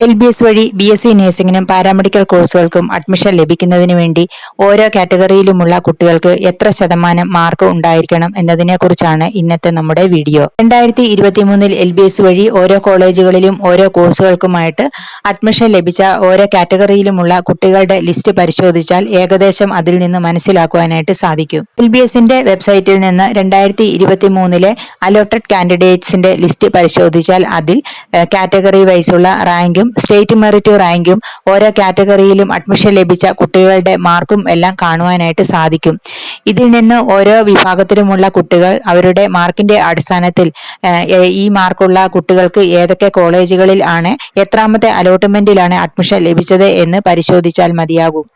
L B S വഴി B S C നഴ്സിംഗിനും paramedical കോഴ്സുകൾക്കും അഡ്മിഷൻ ലഭിക്കുന്നതിന് വേണ്ടി ഓരോ കാറ്റഗറിയിലുമുള്ള കുട്ടികൾക്ക് എത്ര ശതമാനം മാർക്ക് ഉണ്ടായിരിക്കണം എന്നതിനെ കുറിച്ചാണ് ഇന്നത്തെ നമ്മുടെ വീഡിയോ. രണ്ടായിരത്തി ഇരുപത്തിമൂന്നിൽ എൽ ബി എസ് വഴി ഓരോ കോളേജുകളിലും ഓരോ കോഴ്സുകൾക്കുമായിട്ട് അഡ്മിഷൻ ലഭിച്ച ഓരോ കാറ്റഗറിയിലുമുള്ള കുട്ടികളുടെ ലിസ്റ്റ് പരിശോധിച്ചാൽ ഏകദേശം അതിൽ നിന്ന് മനസ്സിലാക്കുവാനായിട്ട് സാധിക്കും. എൽ ബി എസിന്റെ വെബ്സൈറ്റിൽ നിന്ന് രണ്ടായിരത്തി ഇരുപത്തി മൂന്നിലെ അലോട്ടഡ് കാൻഡിഡേറ്റ്സിന്റെ ലിസ്റ്റ് പരിശോധിച്ചാൽ അതിൽ കാറ്റഗറി വൈസുള്ള റാങ്കും സ്റ്റേറ്റ് മെറിറ്റ് റാങ്കും ഓരോ കാറ്റഗറിയിലും അഡ്മിഷൻ ലഭിച്ച കുട്ടികളുടെ മാർക്കും എല്ലാം കാണുവാനായിട്ട് സാധിക്കും. ഇതിൽ നിന്ന് ഓരോ വിഭാഗത്തിലുമുള്ള കുട്ടികൾ അവരുടെ മാർക്കിന്റെ അടിസ്ഥാനത്തിൽ ഈ മാർക്കുള്ള കുട്ടികൾക്ക് ഏതൊക്കെ കോളേജുകളിൽ ആണ് എത്രാമത്തെ അലോട്ട്മെന്റിലാണ് അഡ്മിഷൻ ലഭിച്ചത് എന്ന് പരിശോധിച്ചാൽ മതിയാകും.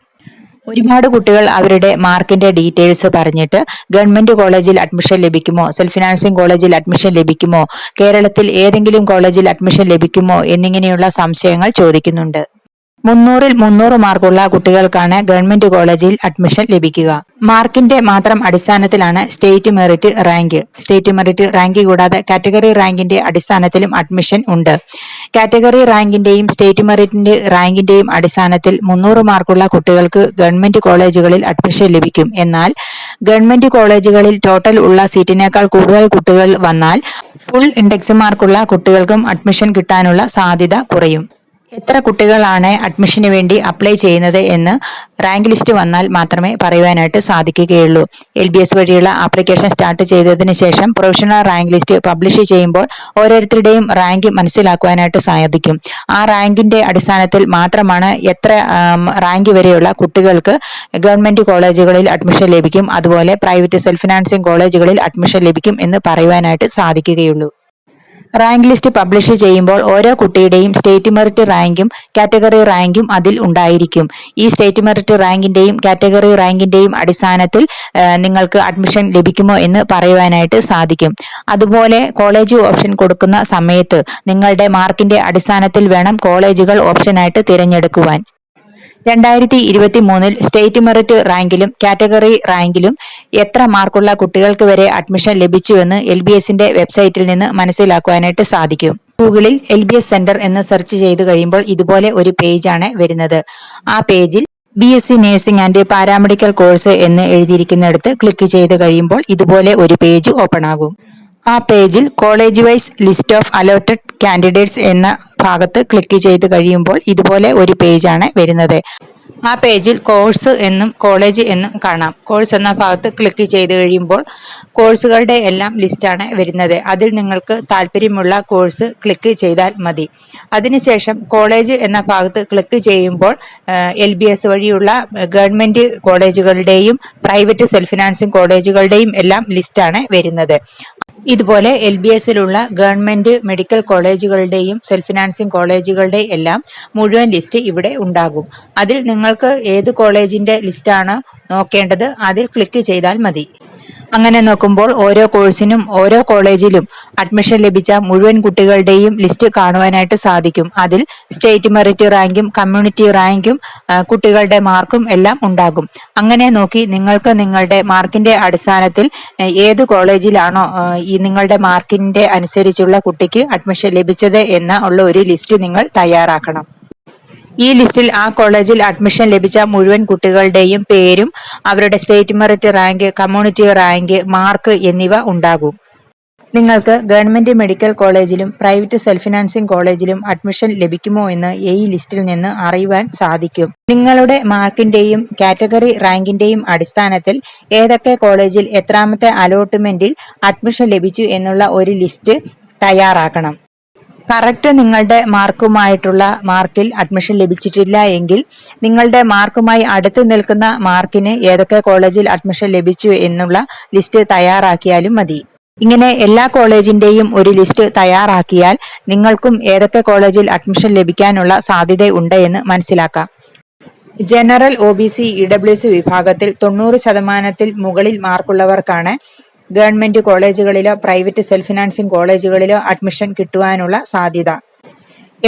ഒരുപാട് കുട്ടികൾ അവരുടെ മാർക്കിന്റെ ഡീറ്റെയിൽസ് പറഞ്ഞിട്ട് ഗവൺമെന്റ് കോളേജിൽ അഡ്മിഷൻ ലഭിക്കുമോ? സെൽഫ് ഫിനാൻസിംഗ് കോളേജിൽ അഡ്മിഷൻ ലഭിക്കുമോ? കേരളത്തിൽ ഏതെങ്കിലും കോളേജിൽ അഡ്മിഷൻ ലഭിക്കുമോ? എന്നിങ്ങനെയുള്ള സംശയങ്ങൾ ചോദിക്കുന്നുണ്ട്. മുന്നൂറിൽ മുന്നൂറ് മാർക്കുള്ള കുട്ടികൾക്കാണ് ഗവൺമെന്റ് കോളേജിൽ അഡ്മിഷൻ ലഭിക്കുക. മാർക്കിന്റെ മാത്രം അടിസ്ഥാനത്തിലാണ് state merit rank. State merit rank കൂടാതെ കാറ്റഗറി റാങ്കിന്റെ അടിസ്ഥാനത്തിലും അഡ്മിഷൻ ഉണ്ട്. കാറ്റഗറി റാങ്കിന്റെയും സ്റ്റേറ്റ് മെറിറ്റിന്റെ റാങ്കിന്റെയും അടിസ്ഥാനത്തിൽ മുന്നൂറ് മാർക്കുള്ള കുട്ടികൾക്ക് ഗവൺമെന്റ് കോളേജുകളിൽ അഡ്മിഷൻ ലഭിക്കും. എന്നാൽ ഗവൺമെന്റ് കോളേജുകളിൽ ടോട്ടൽ ഉള്ള സീറ്റിനേക്കാൾ കൂടുതൽ കുട്ടികൾ വന്നാൽ ഫുൾ ഇൻഡെക്സ് മാർക്കുള്ള കുട്ടികൾക്കും അഡ്മിഷൻ കിട്ടാനുള്ള സാധ്യത കുറയും. എത്ര കുട്ടികളാണ് അഡ്മിഷന് വേണ്ടി അപ്ലൈ ചെയ്യുന്നത് എന്ന് റാങ്ക് ലിസ്റ്റ് വന്നാൽ മാത്രമേ പറയുവാനായിട്ട് സാധിക്കുകയുള്ളൂ. എൽ ബി എസ് വഴിയുള്ള ആപ്ലിക്കേഷൻ സ്റ്റാർട്ട് ചെയ്തതിന് ശേഷം പ്രൊഫഷണൽ റാങ്ക് ലിസ്റ്റ് പബ്ലിഷ് ചെയ്യുമ്പോൾ ഓരോരുത്തരുടെയും റാങ്ക് മനസ്സിലാക്കുവാനായിട്ട് സാധിക്കും. ആ റാങ്കിന്റെ അടിസ്ഥാനത്തിൽ മാത്രമാണ് എത്ര റാങ്ക് വരെയുള്ള കുട്ടികൾക്ക് ഗവൺമെന്റ് കോളേജുകളിൽ അഡ്മിഷൻ ലഭിക്കും. അതുപോലെ പ്രൈവറ്റ് സെൽഫ് ഫിനാൻസിംഗ് കോളേജുകളിൽ അഡ്മിഷൻ ലഭിക്കും എന്ന് പറയുവാനായിട്ട് സാധിക്കുകയുള്ളൂ. റാങ്ക് ലിസ്റ്റ് പബ്ലിഷ് ചെയ്യുമ്പോൾ ഓരോ കുട്ടിയുടെയും സ്റ്റേറ്റ് മെറിറ്റ് റാങ്കും കാറ്റഗറി റാങ്കും അതിൽ ഉണ്ടായിരിക്കും. ഈ സ്റ്റേറ്റ് മെറിറ്റ് റാങ്കിന്റെയും കാറ്റഗറി റാങ്കിന്റെയും അടിസ്ഥാനത്തിൽ നിങ്ങൾക്ക് അഡ്മിഷൻ ലഭിക്കുമോ എന്ന് പറയുവാനായിട്ട് സാധിക്കും. അതുപോലെ കോളേജ് ഓപ്ഷൻ കൊടുക്കുന്ന സമയത്ത് നിങ്ങളുടെ മാർക്കിന്റെ അടിസ്ഥാനത്തിൽ വേണം കോളേജുകൾ ഓപ്ഷനായിട്ട് തിരഞ്ഞെടുക്കുവാൻ. രണ്ടായിരത്തി ഇരുപത്തി മൂന്നിൽ സ്റ്റേറ്റ് മെറിറ്റ് റാങ്കിലും കാറ്റഗറി റാങ്കിലും എത്ര മാർക്കുള്ള കുട്ടികൾക്ക് വരെ അഡ്മിഷൻ ലഭിച്ചുവെന്ന് എൽ ബി എസിന്റെ വെബ്സൈറ്റിൽ നിന്ന് മനസ്സിലാക്കുവാനായിട്ട് സാധിക്കും. ഗൂഗിളിൽ എൽ ബി എസ് സെന്റർ എന്ന് സെർച്ച് ചെയ്ത് കഴിയുമ്പോൾ ഇതുപോലെ ഒരു പേജാണ് വരുന്നത്. ആ പേജിൽ B S C nursing and paramedical course എന്ന് എഴുതിയിരിക്കുന്നിടത്ത് ക്ലിക്ക് ചെയ്ത് കഴിയുമ്പോൾ ഇതുപോലെ ഒരു പേജ് ഓപ്പൺ ആകും. ആ പേജിൽ college wise list of allotted candidates എന്ന ഭാഗത്ത് ക്ലിക്ക് ചെയ്ത് കഴിയുമ്പോൾ ഇതുപോലെ ഒരു പേജാണ് വരുന്നത്. ആ പേജിൽ കോഴ്സ് എന്നും കോളേജ് എന്നും കാണാം. കോഴ്സ് എന്ന ഭാഗത്ത് ക്ലിക്ക് ചെയ്ത് കഴിയുമ്പോൾ കോഴ്സുകളുടെ എല്ലാം ലിസ്റ്റാണ് വരുന്നത്. അതിൽ നിങ്ങൾക്ക് താല്പര്യമുള്ള കോഴ്സ് ക്ലിക്ക് ചെയ്താൽ മതി. അതിനുശേഷം കോളേജ് എന്ന ഭാഗത്ത് ക്ലിക്ക് ചെയ്യുമ്പോൾ എൽ ബി എസ് വഴിയുള്ള ഗവൺമെന്റ് കോളേജുകളുടെയും പ്രൈവറ്റ് സെൽഫ് ഫിനാൻസിങ് കോളേജുകളുടെയും എല്ലാം ലിസ്റ്റാണ് വരുന്നത്. ഇതുപോലെ എൽ ബി എസിലുള്ള ഗവൺമെന്റ് മെഡിക്കൽ കോളേജുകളുടെയും സെൽഫ് ഫിനാൻസിംഗ് കോളേജുകളുടെ എല്ലാം മുഴുവൻ ലിസ്റ്റ് ഇവിടെ ഉണ്ടാകും. അതിൽ നിങ്ങൾക്ക് ഏത് കോളേജിന്റെ ലിസ്റ്റാണ് നോക്കേണ്ടത് അതിൽ ക്ലിക്ക് ചെയ്താൽ മതി. അങ്ങനെ നോക്കുമ്പോൾ ഓരോ കോഴ്സിനും ഓരോ കോളേജിലും അഡ്മിഷൻ ലഭിച്ച മുഴുവൻ കുട്ടികളുടെയും ലിസ്റ്റ് കാണുവാനായിട്ട് സാധിക്കും. അതിൽ സ്റ്റേറ്റ് മെറിറ്റ് റാങ്കും കമ്മ്യൂണിറ്റി റാങ്കും കുട്ടികളുടെ മാർക്കും എല്ലാം ഉണ്ടാകും. അങ്ങനെ നോക്കി നിങ്ങൾക്ക് നിങ്ങളുടെ മാർക്കിന്റെ അടിസ്ഥാനത്തിൽ ഏത് കോളേജിലാണോ ഈ നിങ്ങളുടെ മാർക്കിന്റെ അനുസരിച്ചുള്ള കുട്ടിക്ക് അഡ്മിഷൻ ലഭിച്ചത് എന്ന ഉള്ള ഒരു ലിസ്റ്റ് നിങ്ങൾ തയ്യാറാക്കണം. ഈ ലിസ്റ്റിൽ ആ കോളേജിൽ അഡ്മിഷൻ ലഭിച്ച മുഴുവൻ കുട്ടികളുടെയും പേരും അവരുടെ state merit rank community rank mark എന്നിവ ഉണ്ടാകും. നിങ്ങൾക്ക് ഗവൺമെന്റ് മെഡിക്കൽ കോളേജിലും പ്രൈവറ്റ് സെൽഫ് ഫിനാൻസിംഗ് കോളേജിലും അഡ്മിഷൻ ലഭിക്കുമോ എന്ന് ഈ ലിസ്റ്റിൽ നിന്ന് അറിയുവാൻ സാധിക്കും. നിങ്ങളുടെ മാർക്കിന്റെയും കാറ്റഗറി റാങ്കിന്റെയും അടിസ്ഥാനത്തിൽ ഏതൊക്കെ കോളേജിൽ എത്രാമത്തെ അലോട്ട്മെന്റിൽ അഡ്മിഷൻ ലഭിച്ചു എന്നുള്ള ഒരു ലിസ്റ്റ് തയ്യാറാക്കണം. കറക്റ്റ് നിങ്ങളുടെ മാർക്കുമായിട്ടുള്ള മാർക്കിൽ അഡ്മിഷൻ ലഭിച്ചിട്ടില്ല എങ്കിൽ നിങ്ങളുടെ മാർക്കുമായി അടുത്ത് നിൽക്കുന്ന മാർക്കിന് ഏതൊക്കെ കോളേജിൽ അഡ്മിഷൻ ലഭിച്ചു എന്നുള്ള ലിസ്റ്റ് തയ്യാറാക്കിയാലും മതി. ഇങ്ങനെ എല്ലാ കോളേജിന്റെയും ഒരു ലിസ്റ്റ് തയ്യാറാക്കിയാൽ നിങ്ങൾക്കും ഏതൊക്കെ കോളേജിൽ അഡ്മിഷൻ ലഭിക്കാനുള്ള സാധ്യത ഉണ്ട് എന്ന് മനസ്സിലാക്കാം. General O B C E W C വിഭാഗത്തിൽ തൊണ്ണൂറ് ശതമാനത്തിൽ മുകളിൽ മാർക്കുള്ളവർക്കാണ് ഗവൺമെന്റ് കോളേജുകളിലോ പ്രൈവറ്റ് സെൽഫ് ഫിനാൻസിംഗ് കോളേജുകളിലോ അഡ്മിഷൻ കിട്ടുവാനുള്ള സാധ്യത.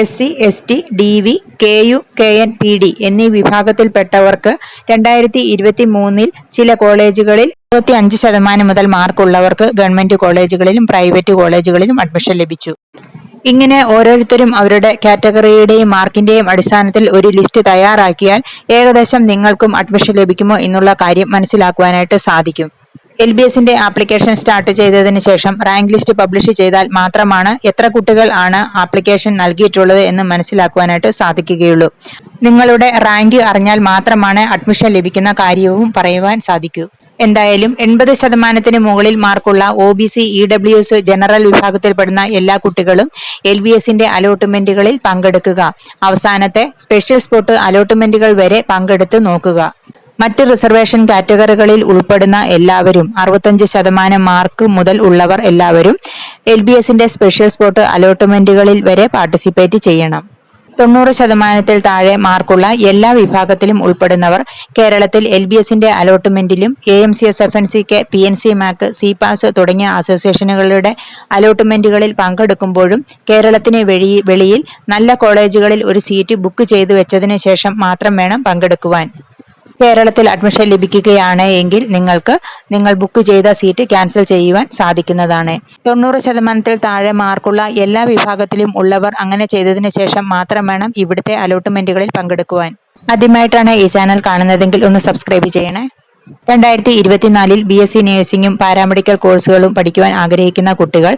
S C S T D V K U K N P D എന്നീ വിഭാഗത്തിൽപ്പെട്ടവർക്ക് രണ്ടായിരത്തി ഇരുപത്തി മൂന്നിൽ ചില കോളേജുകളിൽ ഇരുപത്തി അഞ്ച് ശതമാനം മുതൽ മാർക്കുള്ളവർക്ക് ഗവൺമെന്റ് കോളേജുകളിലും പ്രൈവറ്റ് കോളേജുകളിലും അഡ്മിഷൻ ലഭിച്ചു. ഇങ്ങനെ ഓരോരുത്തരും അവരുടെ കാറ്റഗറിയുടെയും മാർക്കിന്റെയും അടിസ്ഥാനത്തിൽ ഒരു ലിസ്റ്റ് തയ്യാറാക്കിയാൽ ഏകദേശം നിങ്ങൾക്കും അഡ്മിഷൻ ലഭിക്കുമോ എന്നുള്ള കാര്യം മനസ്സിലാക്കുവാനായിട്ട് സാധിക്കും. എൽ ബി എസിന്റെ ആപ്ലിക്കേഷൻ സ്റ്റാർട്ട് ചെയ്തതിനു ശേഷം റാങ്ക് ലിസ്റ്റ് പബ്ലിഷ് ചെയ്താൽ മാത്രമാണ് എത്ര കുട്ടികൾ ആണ് ആപ്ലിക്കേഷൻ നൽകിയിട്ടുള്ളത് എന്ന് മനസ്സിലാക്കുവാനായിട്ട് സാധിക്കുകയുള്ളൂ. നിങ്ങളുടെ റാങ്ക് അറിഞ്ഞാൽ മാത്രമാണ് അഡ്മിഷൻ ലഭിക്കുന്ന കാര്യവും പറയുവാൻ സാധിക്കൂ. എന്തായാലും എൺപത് ശതമാനത്തിന് മുകളിൽ മാർക്കുള്ള O B C E W S general വിഭാഗത്തിൽപ്പെടുന്ന എല്ലാ കുട്ടികളും എൽ ബി എസിന്റെ അലോട്ട്മെന്റുകളിൽ പങ്കെടുക്കുക. അവസാനത്തെ സ്പെഷ്യൽ സ്പോട്ട് അലോട്ട്മെന്റുകൾ വരെ പങ്കെടുത്ത് നോക്കുക. മറ്റ് റിസർവേഷൻ കാറ്റഗറികളിൽ ഉൾപ്പെടുന്ന എല്ലാവരും അറുപത്തഞ്ച് ശതമാനം മാർക്ക് മുതൽ ഉള്ളവർ എല്ലാവരും എൽ ബി എസിന്റെ സ്പെഷ്യൽ സ്പോട്ട് അലോട്ട്മെന്റുകളിൽ വരെ പാർട്ടിസിപ്പേറ്റ് ചെയ്യണം. തൊണ്ണൂറ് ശതമാനത്തിൽ താഴെ മാർക്കുള്ള എല്ലാ വിഭാഗത്തിലും ഉൾപ്പെടുന്നവർ കേരളത്തിൽ എൽ ബി എസിന്റെ അലോട്ട്മെന്റിലും A M C S F N C K P N C MAC C PASS തുടങ്ങിയ അസോസിയേഷനുകളുടെ അലോട്ട്മെന്റുകളിൽ പങ്കെടുക്കുമ്പോഴും കേരളത്തിന് വെളി വെളിയിൽ നല്ല കോളേജുകളിൽ ഒരു സീറ്റ് ബുക്ക് ചെയ്തു വെച്ചതിന് ശേഷം മാത്രം വേണം പങ്കെടുക്കുവാൻ. കേരളത്തിൽ അഡ്മിഷൻ ലഭിക്കുകയാണ് എങ്കിൽ നിങ്ങൾക്ക് നിങ്ങൾ ബുക്ക് ചെയ്ത സീറ്റ് ക്യാൻസൽ ചെയ്യുവാൻ സാധിക്കുന്നതാണ്. തൊണ്ണൂറ് ശതമാനത്തിൽ താഴെ മാർക്കുള്ള എല്ലാ വിഭാഗത്തിലും ഉള്ളവർ അങ്ങനെ ചെയ്തതിനു ശേഷം മാത്രം വേണം ഇവിടുത്തെ അലോട്ട്മെന്റുകളിൽ പങ്കെടുക്കുവാൻ. ആദ്യമായിട്ടാണ് ഈ ചാനൽ കാണുന്നതെങ്കിൽ ഒന്ന് സബ്സ്ക്രൈബ് ചെയ്യണേ. രണ്ടായിരത്തി ഇരുപത്തിനാലിൽ ബി എസ് സി നഴ്സിംഗും പാരാമെഡിക്കൽ കോഴ്സുകളും പഠിക്കുവാൻ ആഗ്രഹിക്കുന്ന കുട്ടികൾ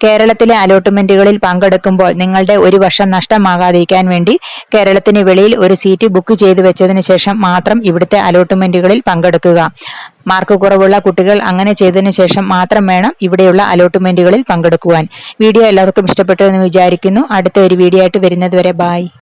കേരളത്തിലെ അലോട്ട്മെന്റുകളിൽ പങ്കെടുക്കുമ്പോൾ നിങ്ങളുടെ ഒരു വർഷം നഷ്ടമാകാതിരിക്കാൻ വേണ്ടി കേരളത്തിന് വെളിയിൽ ഒരു സീറ്റ് ബുക്ക് ചെയ്തു വെച്ചതിന് ശേഷം മാത്രം ഇവിടുത്തെ അലോട്ട്മെന്റുകളിൽ പങ്കെടുക്കുക. മാർക്ക് കുറവുള്ള കുട്ടികൾ അങ്ങനെ ചെയ്തതിന് ശേഷം മാത്രം വേണം ഇവിടെയുള്ള അലോട്ട്മെന്റുകളിൽ പങ്കെടുക്കുവാൻ. വീഡിയോ എല്ലാവർക്കും ഇഷ്ടപ്പെട്ടു എന്ന് വിചാരിക്കുന്നു. അടുത്ത ഒരു വീഡിയോ ആയിട്ട് വരുന്നത് വരെ ബായ്